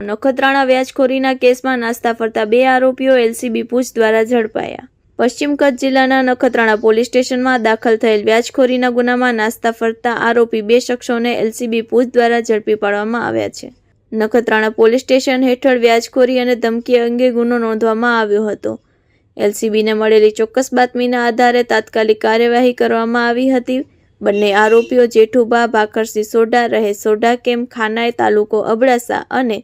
નખત્રાણા વ્યાજખોરીના કેસમાં નાસ્તા ફરતા બે આરોપીઓ એલસીબી પૂછ દ્વારા ઝડપાયા. પશ્ચિમ કચ્છ જિલ્લાના નખત્રાણા પોલીસ સ્ટેશનમાં દાખલ થયેલ વ્યાજખોરીના ગુનામાં નાસ્તા ફરતા આરોપી બે શખ્સોને એલસીબી પૂછ દ્વારા ઝડપી પાડવામાં આવ્યા છે. નખત્રાણા પોલીસ સ્ટેશન હેઠળ વ્યાજખોરી અને ધમકી અંગે ગુનો નોંધવામાં આવ્યો હતો. એલસીબીને મળેલી ચોક્કસ બાતમીના આધારે તાત્કાલિક કાર્યવાહી કરવામાં આવી હતી. બંને આરોપીઓ જેઠુબા ભાખરસિંહ સોઢા રહે સોઢા કેમ ખાનાય તાલુકો અબડાસા અને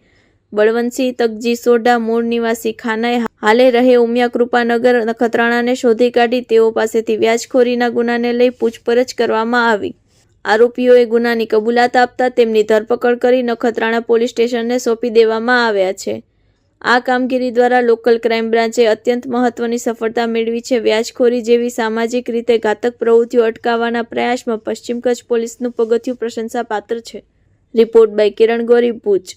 બળવંતસિંહ તગજી સોઢા મૂળ નિવાસી ખાનાએ હાલે રહે ઉમિયા કૃપાનગર નખત્રાણાને શોધી કાઢી તેઓ પાસેથી વ્યાજખોરીના ગુનાને લઈ પૂછપરછ કરવામાં આવી. આરોપીઓએ ગુનાની કબૂલાત આપતા તેમની ધરપકડ કરી નખત્રાણા પોલીસ સ્ટેશનને સોંપી દેવામાં આવ્યા છે. આ કામગીરી દ્વારા લોકલ ક્રાઇમ બ્રાન્ચે અત્યંત મહત્વની સફળતા મેળવી છે. વ્યાજખોરી જેવી સામાજિક રીતે ઘાતક પ્રવૃત્તિઓ અટકાવવાના પ્રયાસમાં પશ્ચિમ કચ્છ પોલીસનું પગથિયું પ્રશંસાપાત્ર છે. Report by Kiran Gori Bhuj.